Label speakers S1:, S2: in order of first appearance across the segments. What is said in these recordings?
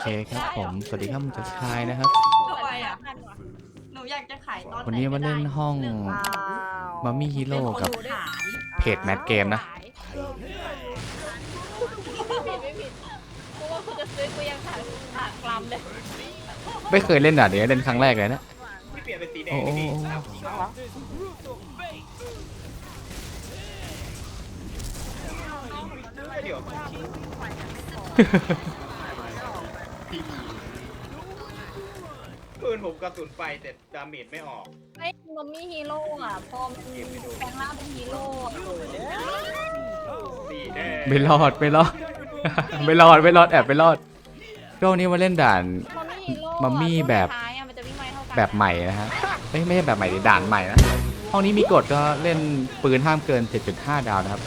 S1: เคครับ ผมสวัสดีครับผมจากชายนะครับ
S2: ทำไมอะ หนูอยากจะขายตอนไหน
S1: วันนี้มาเล่นห้อง
S2: เรื่อง
S3: ว้าว
S1: มัมมี่ฮีโร่กับ
S2: เป็นคนขาย
S1: เพจแมทเกมนะ
S4: ผิดไม่ผิดกูว่ากูจะซื้อกูยังขาดขาดกลัมเลย
S1: ไม่เคยเล่นอะเดี๋ยวเล่นครั้งแรกเลยนะ
S5: ที่เปลี่ยนเป็นสีแด
S1: โอ้
S5: ง
S1: โอ้
S5: นี่
S1: โอ้
S5: เดี๋ยวปืน ผมกระสุนไฟแต่ดาเมจไม่ออก
S4: ไอ้มัมมี่ฮีโร่อะพอมันแปลงร่างเป็นฮีโร่อะ
S5: สีแดง
S1: ไม่รอดไม่รอด ไม่รอดไม่รอดแอบไม่รอดรอบนี้มาเล่นด่าน
S4: มัมมี่ฮีโร่อะ
S1: มัมมี่แบบ
S4: ช่วงท้ายอะมันจะวิ่งไวเท่ากัน
S1: แบบใหม่นะฮะเอ้ยไม่ใช่แบบใหม่ดิด่านใหม่นะห้องนี้มีกฎก็เล่นปืนห้ามเกิน 7.5 ดาวนะครับ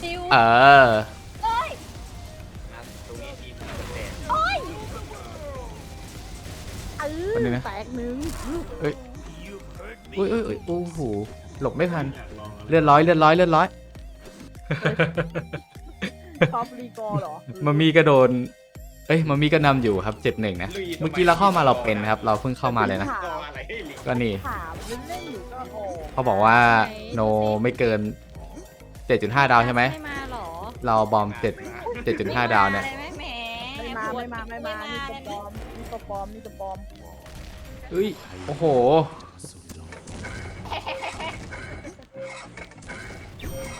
S4: ซิว
S1: เออ วันหนึ่ง
S3: อ
S1: นะ
S3: แตกหนึ่ง
S1: อุ้ยอุ้ยอุ้ยโอ้โหหลบไม่ทันเลื่อนร้อยเลื่อนร้อยเลื่อนร้อย
S3: ท็อปรีกอร์เหรอ
S1: มามีก็โดนเอ้ยมามีก็นำอยู่ครับเจ็ดหนึ่งนะเมื่อกี้เราเข้ามาเราเป็นนะครับ เราเพิ่งเข้ามาเลยนะ
S5: กออะไรให้ลิง
S1: ก็นี่
S3: ถามเล่นๆอยู่ก็โอ้
S1: เขาบอกว่าโนไม่เกิน 7.5 ดาวใช่ไหม
S4: ไม่มาเหรอ
S1: เราบอม7 7.5 ดาวเนี่ย
S4: ไม่มาเลยไหมแหม
S3: ไม่มาไม่มาไม่มานี่ตัวปลอมนี่ตัวปลอมนี่ตัวปลอม
S1: เฮ้ย โอ้โห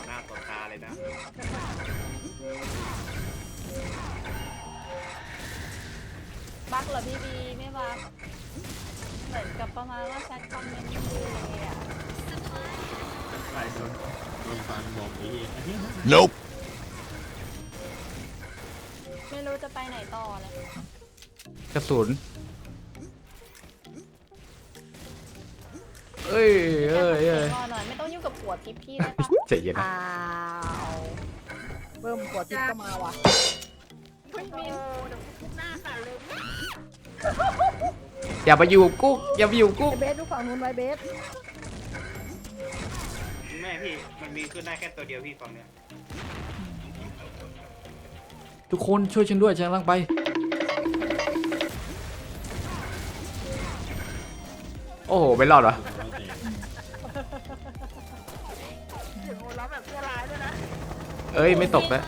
S5: หน้าต่อตาเลยนะ
S4: บักเหรอพี่บีไม่บักเหมือนกับประมาณว่าแชทคอมเมนต์ไม่ดีเลยอะ
S6: ใครโดนโดนฟันบอกไอ้เหี้ย
S1: nope
S4: ไม่รู้จะไปไหนต่อเลย
S1: กระสุน เอ้ยเอ้ยเอ้ย
S4: ก่อนหน่อยไม่ต้องยุ่งกับผัวทิพย์พี่ได้ปะ
S1: ใจเย็นนะ
S3: อ้าวเบิ่มขวดทิพย์ก็มาว่ะ
S1: อย่าไปอยู่กุ๊กอย่าไปอยู่กุ๊ก
S3: ไอ้เบสดูฝั่งนู้นไว้เบส
S5: แม่พี่ มันมีขึ้นได้แค่ตัวเดียวพี่ฝั่งเนี้ย
S1: ทุกคนช่วยฉันด้วยฉันกำลังไป โอ้โหไม่รอดวะ
S6: เรา
S1: เอ้ยไม่ตกแล้ว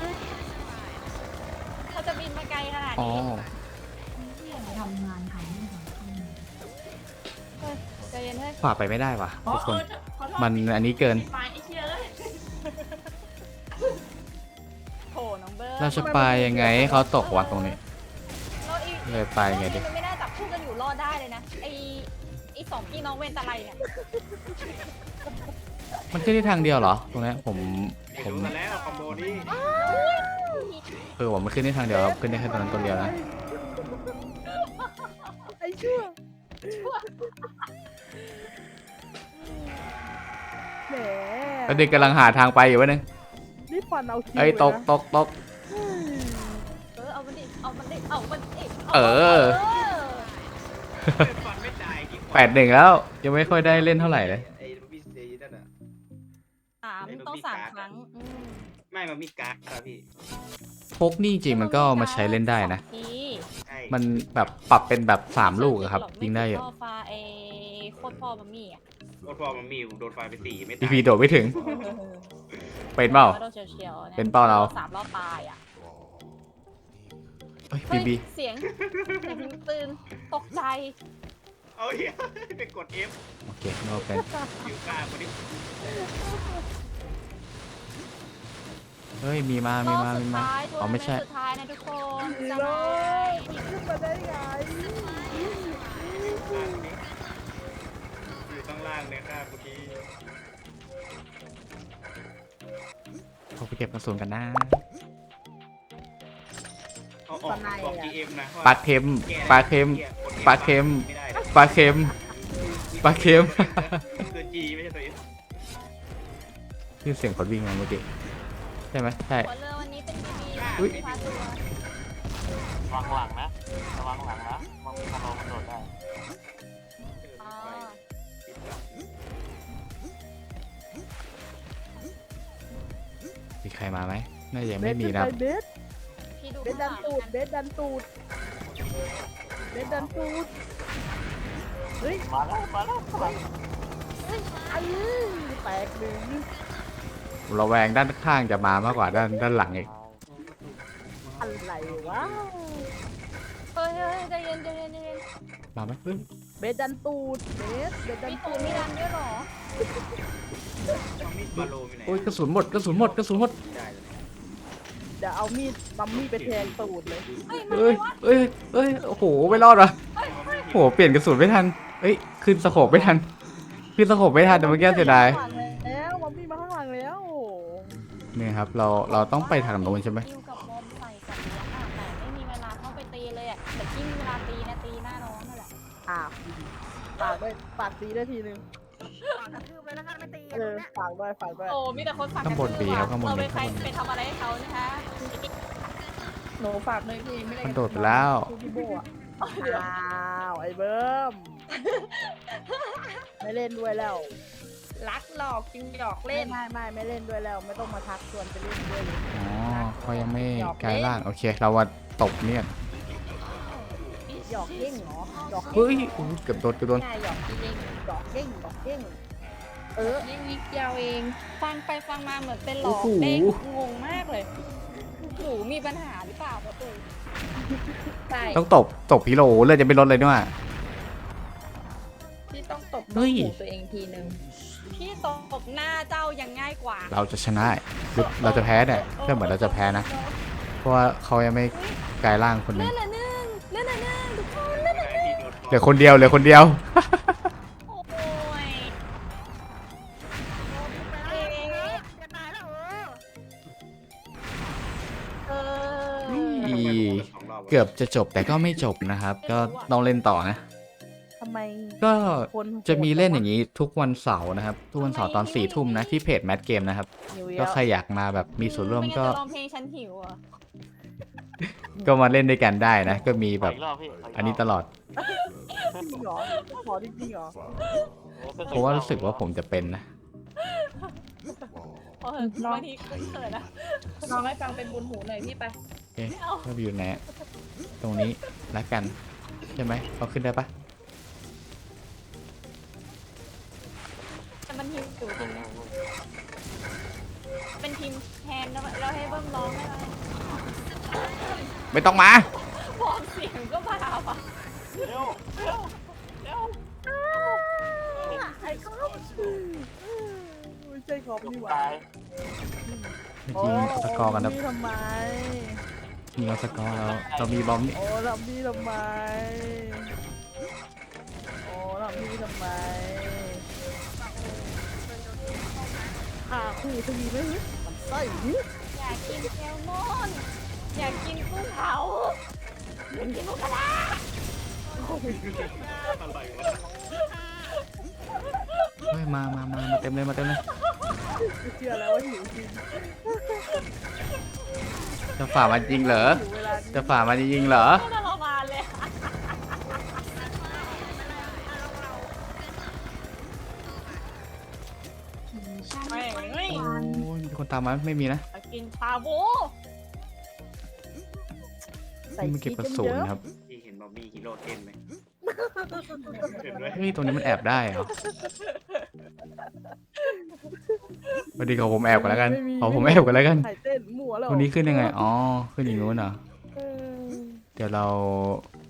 S4: เขาจะบินมาไกลขนาด
S1: อ๋อ
S4: นี้เฮ้ยใจเย็นเฮ้ย
S1: ฝ่าไปไม่ได้ว่ะ
S2: อ๋อ
S1: ทุกค
S2: เอน อขอโทษ
S1: มันอันนี้เกิน
S2: ไปไอ้เชี่ยเลย
S4: โถน้องเบิร์ด
S1: เราจะไปยังไงให้เขาตกวะตรงนี้
S4: แล้วอี
S1: เลยไปไงดิ
S4: มันไม่น่าจับคู่กันอยู่รอดได้เลยนะไอไอสองพี่น้องเวนตะไลเนี่ย
S1: มันขึ้นที่ทางเดียวเหรอ ตรงนี้ผม
S5: ไม่
S1: ผม
S5: รู้กันแล้วคอมโบนี่
S1: เออผมมันขึ้นได้ทางเดียวครับขึ้นได้แค่ตรงนั้นตัวเดียวนะ
S3: ไอ้ชั่วแหม
S1: แล้วเด็กกำลังหาทางไปอยู่วะนึง
S3: นี่ฟันเอาคิว
S1: เอ้ยตก
S3: ลนะ
S1: ตกตก
S4: เออเอามันดิเอามันดิเอามันดิ
S1: เออ
S5: ฟันไม่ตายกี่
S1: แปดหนึ่งแล้ว ยังไม่ค่อยได้เล่นเท่าไหร่เลย
S4: สามครั้งอืม
S5: ไม่มันมีการ์ดครับพี่
S1: พกนี่จริงๆมันก็เอามาใช้เล่นได้นะ
S4: ที
S5: ใช่
S1: มันแบบปรับเป็นแบบสามลูกอะครับ ยิงได้อยู่
S4: พ่อฟ้าเอโคตรพ่อมัมมี่อะ
S5: โคตรพอมันมีโดนไฟไปสี่ไม่
S1: อี
S5: ตาย
S1: พีโดดไม่ถึง เป็นเปล่า
S4: โดนเฉียวๆย
S1: เป็นเป้าเรา
S4: สามรอบตายอะ
S1: เฮ้ย
S4: เฮ้
S1: บี
S4: ย
S1: บี
S4: เสียงเสียงยิงปืนตกใจ
S5: เอาเหี้ยไปกด F
S1: โอเคโอเค
S5: อยู่กลางคนนี้
S1: เฮ้ยมีมา มี
S4: รอบ
S1: มา
S4: สุ
S1: มี
S4: ด
S1: มา
S4: ท้ายทัว
S1: อ๋อ
S4: ร์นา
S1: ไม่
S4: เมน
S1: ใช่
S4: ต์สุดท้ายนะทุกคนจะ
S3: เล
S4: มาย
S3: ขึ้นมาได้ไง
S5: อยู่ข้างล่างเลยค่ะเมื่อกี้
S1: เขาไปเก็บกระสุนกันนะ
S5: เอาออกบอก GM นะว่า
S1: ปลาเค็ม ปลาเค็ม ปลาเค็ม
S5: ไม่ได้นะ
S1: ปลาเค็ม ปลาเค็ม
S5: คือ G ไม่ใช่ตัว F
S1: ที่เสียงคนวิ่งมาเมื่อกี้ ใช่ไหมใช่
S4: หัวเรือวันนี้เป็นบีบี
S1: อุ๊ย
S4: พาตัว
S6: วางหลังนะระวังหลังนะมันมีคาร์โลมันโดดได้
S4: อ๋อ
S1: มีใครมาไหมน่าจะยัง
S3: เบ
S1: ไม่
S3: ส
S1: มี
S3: ขึ้น
S1: นะ
S3: ไปเบส
S4: พี่ดู
S3: เบสดันตูด เบสดันตูด เบสดันตูด เฮ้ย
S6: มาแล้วมาแล้วข้างหลัง
S3: อันแตกหนึ่ง
S1: ระแวงด้านข้างจะมามากกว่าด้านด้านหลังอีก
S3: อะไรวะ
S4: เฮ้ยเฮ้ยใจเย็นใจเย็นใจเย็น
S1: มาไหมเฮ้ย
S3: เบสดันตูดเบสเบสดัน
S4: มีตู
S3: ตู
S4: ด
S3: ด
S4: มีรันด้วยเหรอ
S5: มัมมี่บาโลมีไหน
S1: โอ้ยกระสุนหมดกระสุนหมดกระสุนหมด
S5: ได้เลย
S3: เดี๋ยวเอามีดมัมมี่ไปแทงตูดเลย
S4: เฮ้ยมา
S1: เอ้ยเอ้ยเอ้ยโอ้โหไม่รอดว่ะโอ้โหเปลี่ยนกระสุนไม่ทันเอ้ยขึ้นสโคปไม่ทันขึ้นสโคปไม่ทันแต่เมื่อกี้เสียดาย
S3: ข้างหลังแล้วมัมมี่มาข้างหลังแล้ว
S1: นี่ครับเราเราต้องไปทางโน้นใช่ไหม
S4: คิวกับมอมใส่กับเลี้ยงอะแต่ไม่มีเวลาเข้าไปตีเลยอะแต่ที่มีเวลาตีนะตีหน้าน้องนั่นแหละ
S3: อ่าฝากด้วยฝากตีด้วยทีนึงเออฝากด้วยฝากด้วย
S4: โอ้มีแต่คนฝาก
S1: ข้างบนปีครับข้างบน
S4: เรา
S1: ปี
S4: ไปใคร
S1: ข้างบน
S4: ไปทำอะไรให้เขานะคะ
S2: หนูฝากเลยพี่ไม่ได้
S1: มันโดดไปแล้ว
S3: คูพี่โบอะอ้าวไอ้เบิ้มไม่เล่นด้วยแล้ว
S2: รักหลอกจริงหยอก
S3: เล่
S2: เล่
S3: น
S2: น
S3: ไม่ไม่ไม่เล่นด้วยแล้ว ไม่ต้องมาทักชวนไปเล่นด้วยเลย
S1: อ๋อเขายังไม่
S3: หยอก
S1: กลาย
S3: เล่น
S1: ร่างโอเค เราว่าตบเนี่ย
S3: หยอกเก้งเหรอหยอก
S1: เฮ้ยโอ้ยเกือบโดนเกือบโดน
S3: ง่ายหยอกจริงหยอกเก้งหยอกเก้งเออ
S2: ยิ่งนิดเดียวเอง
S4: ฟังไปฟังมาเหมือนเป็นหลอก
S1: โอ้โห
S4: เด้งงงมากเลยหูมีปัญหาหรือเปล่าประตู
S2: ใช่
S1: ต้องตบตบพีโรเลือดจะไม่ลดเลยด้วย
S2: ที่ต้องตบ
S1: เฮ้ย
S2: หูตัวเองทีนึง
S4: พี่ตบหน้าเจ้ายังง่ายกว่า
S1: เราจะชนะหรือเราจะแพ้เนี่ยก็เหมือนเราจะแพ้นะ เพราะว่าเขายังไม่กลายร่างคนหนึ
S4: เลื่
S1: ง
S4: อนละหนึ่งเลื่อนละหนึ่งทุกคนเลื่อนละหนึ่ง
S5: ที่โดน
S1: เหลือคนเดียวเหลือคนเดียว
S4: โอ้ยเอ๊ะเออ
S1: อี
S5: สองรอบ
S1: เกือบจะจบแต่ก็ไม่จบนะครับ ก็ต้องเล่นต่อนะ
S3: ทำไม
S1: ก็
S3: คนโหด
S1: จะมีเล่นอย่างนี้ทุกวันเสาร์นะครับ ทุกวันเสาร์ตอนสี่ทุ่มนะที่เพจแมทเกมนะครับ
S3: หิว
S1: ก็
S3: แล้ว
S1: ใครอยากมาแบบมีส่วนร่วม
S4: ไงั้
S1: ก็
S4: จะร้องเพลงฉันหิวอะ
S1: ก็มาเล่นด้วยกันได้นะ ก็มี
S6: ข
S1: แบ
S6: อบอีกรอบพี่ขกรบ
S1: อันนี้ตลอด
S3: จริงเหรอขอจริงๆเหรอ
S1: เพราะว่ารู้สึกว่าผมจะเป็นนะ
S4: เพราะเออบางทีก็เขินนะ
S2: น้องให้ฟังเป็นบุญหูหน่อยพี่ไป
S1: โอเคก็อยู่ไหนอะตรงนี้ละกัน ใช่ไหมเอาขึ้นได้ปะ
S4: แต่มันหิวจริงนะเป็นทีมแทนแล้วแล้วให้เบิ้มร้องได้ไหม
S1: ไม่ต้องมา
S4: บอกเสียงก็มาว่ะ
S6: เร็วเร็วเร็ว
S3: ไอ้คอมไม่ใช่คอมนี่หว่า
S6: ตาย
S1: จริงสกอร์กันนะ
S3: ทำไม
S1: จริงเราสกอร์เราเรามีบอมนี่
S3: โอ้ทำนี่ทำไมโอ้ทำนี่ทำไม คู่ทวีไหมมันไส้หิว
S4: อยากกินแซลมอนอยากกินกุ้งเผาอยากกินหมูกระทะ
S5: อะไรวะ
S1: เฮ้ยมามามามาเต็มเลยมาเต็มเลย
S3: เชื่อแล้วว่าหิวจริง
S1: จะฝ่ามันจริงเหรอ
S3: หิวเวลานี้
S1: จะฝ่ามันจริงเหรอ
S4: ไม่ท
S1: คนตามมาไม่มีนะ
S4: อยากกินชาบู
S3: ใส่
S1: นี่มัน
S3: พ
S1: เก็
S3: ริ
S1: บ
S3: ก
S1: กระ
S3: กัน
S1: สุ
S3: เย
S1: น
S3: อะ
S1: ครับ
S5: พี่เห็นบอบบี้ฮีโร่เต้นไหมเห็นไหม
S1: เฮ้ยตรงนี้มันแอบได้เหรอพอดีขอผมแอบกันแล้วกันขอผมแอบกันแล้วกัน
S3: ไข่เต้นมั่วแล้ว
S1: วันนี้ขึ้นยังไง อ๋อ ขึ้นอย่างนู้นเหรอ
S3: เออ
S1: เดี๋ยวเรา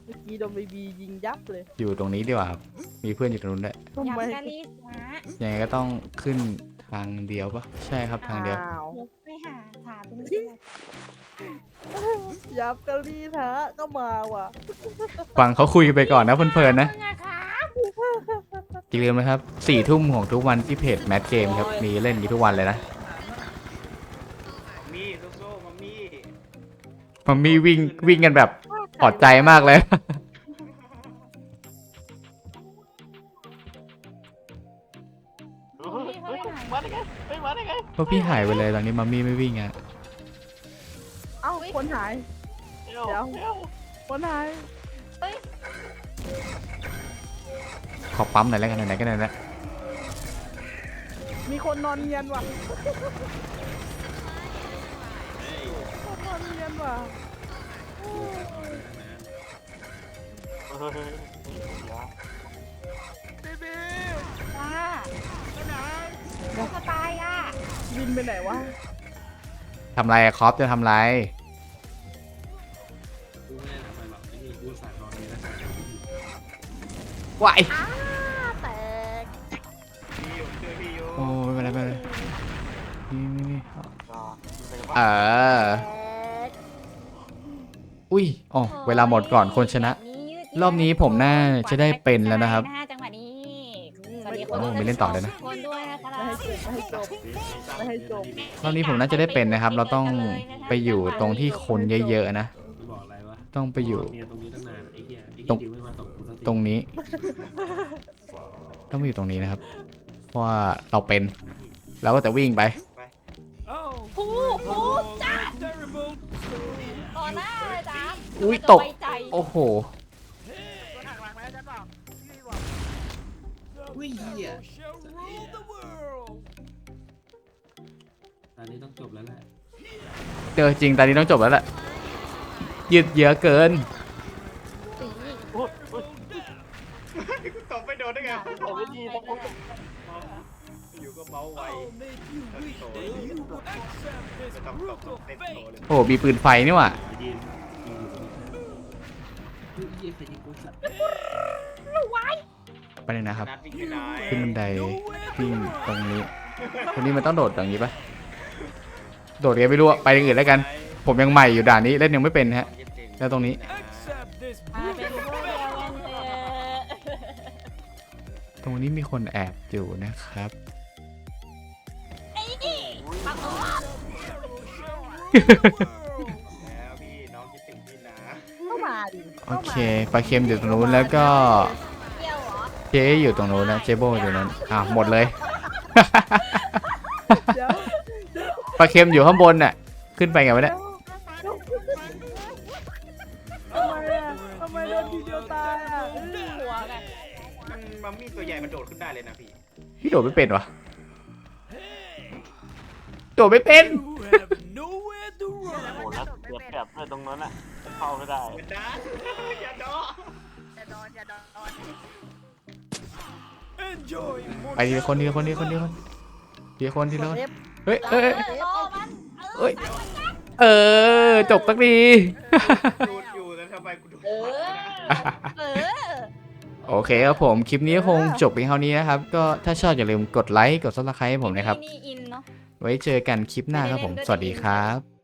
S3: เมื่อกี้โดนบีบียิงยับเลย
S1: อยู่ตรงนี้ดีกว่าครับ มีเพื่อนอยู่ตรงนู้นด้วย
S3: ทำ
S4: อยาก
S3: ไม
S4: กะลีสา
S1: ยังไงก็ต้องขึ้น ทางเดียวปะใช่ครับทางเดียว
S3: อ้าว
S4: มุกไปหาถามเป็นเพื่อน
S3: ยับกะลีทะก็มาว่ะ
S1: ฟังเขาคุยไปก่อนนะเพลินๆนะ
S4: นะคะ
S1: อย่าลืมนะครับสี่ทุ่มของทุกวันที่เพจแมทเกมครับมีเล่นอยู่ทุกวันเลยนะ
S5: มัมมี่โซ่ๆมัมมี่
S1: มันมีวิ่งวิ่งกันแบบปลอดใจมากเลย พราะพี่หายไปเลยตอนนี้มัมมี่ไม่วิ่งอะ
S3: เอ้าคนหาย
S6: เดี๋
S3: ยว คนหาย เฮ้ย
S1: ขอปั๊มหน่อยแล้วกันไหนกันไหนนะ
S3: มีคนนอนเงียนว่ะคนนอนเงียนว่ะ
S6: เบบี
S4: อ่า เราจะตายอะ
S3: บินไปไหนวะ
S1: ทำไรอะคอปจะทำไร
S7: กูไม่ได้ทำอะไรหรอกไอ้นี่กูสั่งนอนนี่นะ
S1: วาย
S3: อ้าแตก
S5: พี่อยู่ช่วยพี่อยู่
S1: โอ้ยไม่เป็นไรไม่เป็นไรนี่นี่นี่
S6: ก็เป็น
S1: เอ
S6: ว่า
S1: อ
S3: แตก
S1: อุ้ยอ๋อเวลาหมดก่อนคนชนะ รอบนี้ผมน่าจะได้เป็นแล้วนะครับ
S4: จังหวะนี้สวัสดีค
S1: โอ้
S4: น
S1: ไม่เล่นต่อเลยนะ
S4: คนด้วยนะคะ
S3: ไม่ให้จบไม่ให้จบไม่ให้จบ
S1: รอบนี้ผมน่าจะได้เป็นนะครับ เราต้องไปอยู่ตรงที่คนเยอะๆนะ
S7: กูบอกอะไรวะ
S1: ต้องไปอยู่
S7: เนี่ยตรงนี้ตั้งนานไอ้เหี้ยไอ้
S1: ตรง
S7: เหี้ยดิวไม่มาตกกูสักที
S1: ตรงนี้ ต้องไปอยู่ตรงนี้นะครับ เพราะว่าเราเป็น เราก็จะวิ่งไป
S4: ผู้ผู้จ้าต่อหน้าเลยจ้า
S1: อุ๊ยตก
S4: ไว้ใจ
S1: โอ้โห
S3: ตัวถังหลังแล้วจะบอกพี่บอก
S7: อุ้ย เหี้ยตอนนี้ต้องจบแล้วแหละ
S1: เจอจริงตอนนี้ต้องจบแล้วแหละยืดเยื้อเกิน
S5: กูตบไม่โดนได้ไง
S6: ผมไม่ดีต้องพูด
S5: อยู่ก็เมาส์ไวทั้งโตจะทำตบตบเต็มโตเลย
S1: โอ้โหมีปืนไฟนี่หว่ะ
S7: ไปยืนยืนอยู่ตรงนี้อุ้ยเหี้ยใครยิงกูสัตว์
S1: ไปเลยนะครับ
S5: นัดวิ่งไปไหน
S1: ขึ้นบันไดวิ่งตรงนี้ตรงนี้มันต้องโดดอย่างนี้ปะโดดกันไม่รู้อะไปอย่างอื่นแล้วกัน ผมยังใหม่อยู่ด่านนี้เล่นยังไม่เป็นฮะ แล้วตรงนี้
S4: มาเป็นผู้เดียวกันเถอะ
S1: ตรงนี้มีคนแอบอยู่นะครับ
S4: ปักออก
S5: แล้วพี่น้องคิดถึงพี่นะ
S3: เข้ามาดิ
S1: โอเคปลาเค็มอยู่ตรงนู้นแล้วก็ จ๊อยู่ตรงนู้นนะเจ๊โบอยู่นั้นอะหมดเลย
S3: เดี๋ยว
S1: ปลาเค็มอยู่ข้างบนน่ะ ขึ้นไปไงวะเนี่ย
S3: ทำไมอะทำไมโดนทีเดียวตายอะ
S4: หัวไง
S5: มันมัมมี่ตัวใหญ่มันโดดขึ้นได้เลยนะพี่
S1: พี่โดดไม่เป็นวะโดดไม่เป็น
S6: โอ้โหแล้วเสียแผลบเลยตรงนั้นน่ะเข้าไม่ได้
S5: เหมือนด้านอย่าดอ
S3: อย่าดอนอย่าดอน
S1: ไปทีละคนทีละคนทีละคนทีละคนทีละคนทีละคน
S3: เอฟ
S1: เฮ้ยเอ้ย
S4: เออรอมัน
S1: เอ้ยเออจบสักที
S5: ดูดอยู่แล้วทำไมกูดูด
S4: เออเออ
S1: โอเคครับผมคลิปนี้คงจบเพียงเท่านี้นะครับ ก็ถ้าชอบอย่าลืมกดไลค์กดซับสไครต์ให้ผมนะครับ
S4: นี่อินเนาะ
S1: ไว้เจอกันคลิปหน้าครับผม สวัสดีครับ